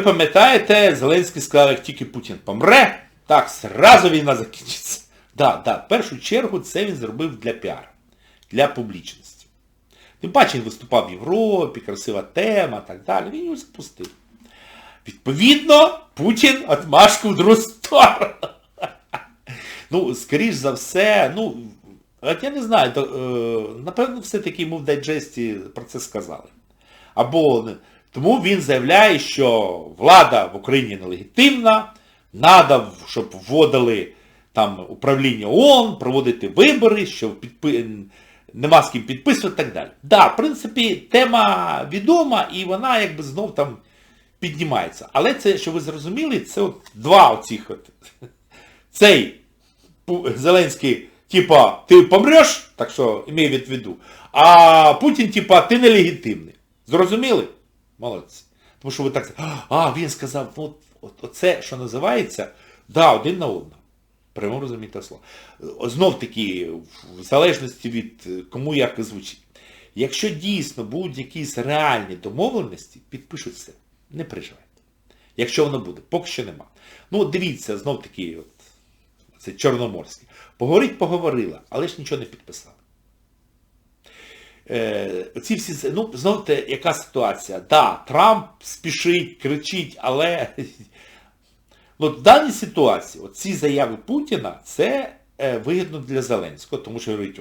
Ви пам'ятаєте, Зеленський сказав, як тільки Путін помре, так, зразу війна закінчиться. Да, да, в першу чергу це він зробив для піару, для публічності. Тим паче він виступав в Європі, красива тема, так далі. Він його запустив. Відповідно, Путін отмашку в другу сторону. Ну, скоріш за все, ну, от я не знаю, то, е, напевно, все-таки йому в дайджесті про це сказали. Або тому він заявляє, що влада в Україні нелегітимна, треба, щоб вводили там управління ООН, проводити вибори, що підпи... нема з ким підписувати і так далі. Да, в принципі, тема відома і вона якби знов там піднімається. Але це, що ви зрозуміли, це от два оцих от. Цей Зеленський, типа, ти помреш, так що імей від виду, а Путін, типа, ти нелегітимний. Зрозуміли? Молодці. Тому що ви так а, він сказав, от, оце, що називається, да, один на одного. Прямо розумієте слово. Знов таки, в залежності від е, кому як звучить. Якщо дійсно будуть якісь реальні домовленості, підпишуть все. Не переживайте. Якщо воно буде, поки що нема. Ну, дивіться, знов таки, от, це Чорноморський. Поговорить, поговорила, але ж нічого не підписала. Е, ці всі, ну, знову яка ситуація? Да, Трамп спішить, кричить, але ну, в даній ситуації, ці заяви Путіна, це е, вигідно для Зеленського, тому що говорить,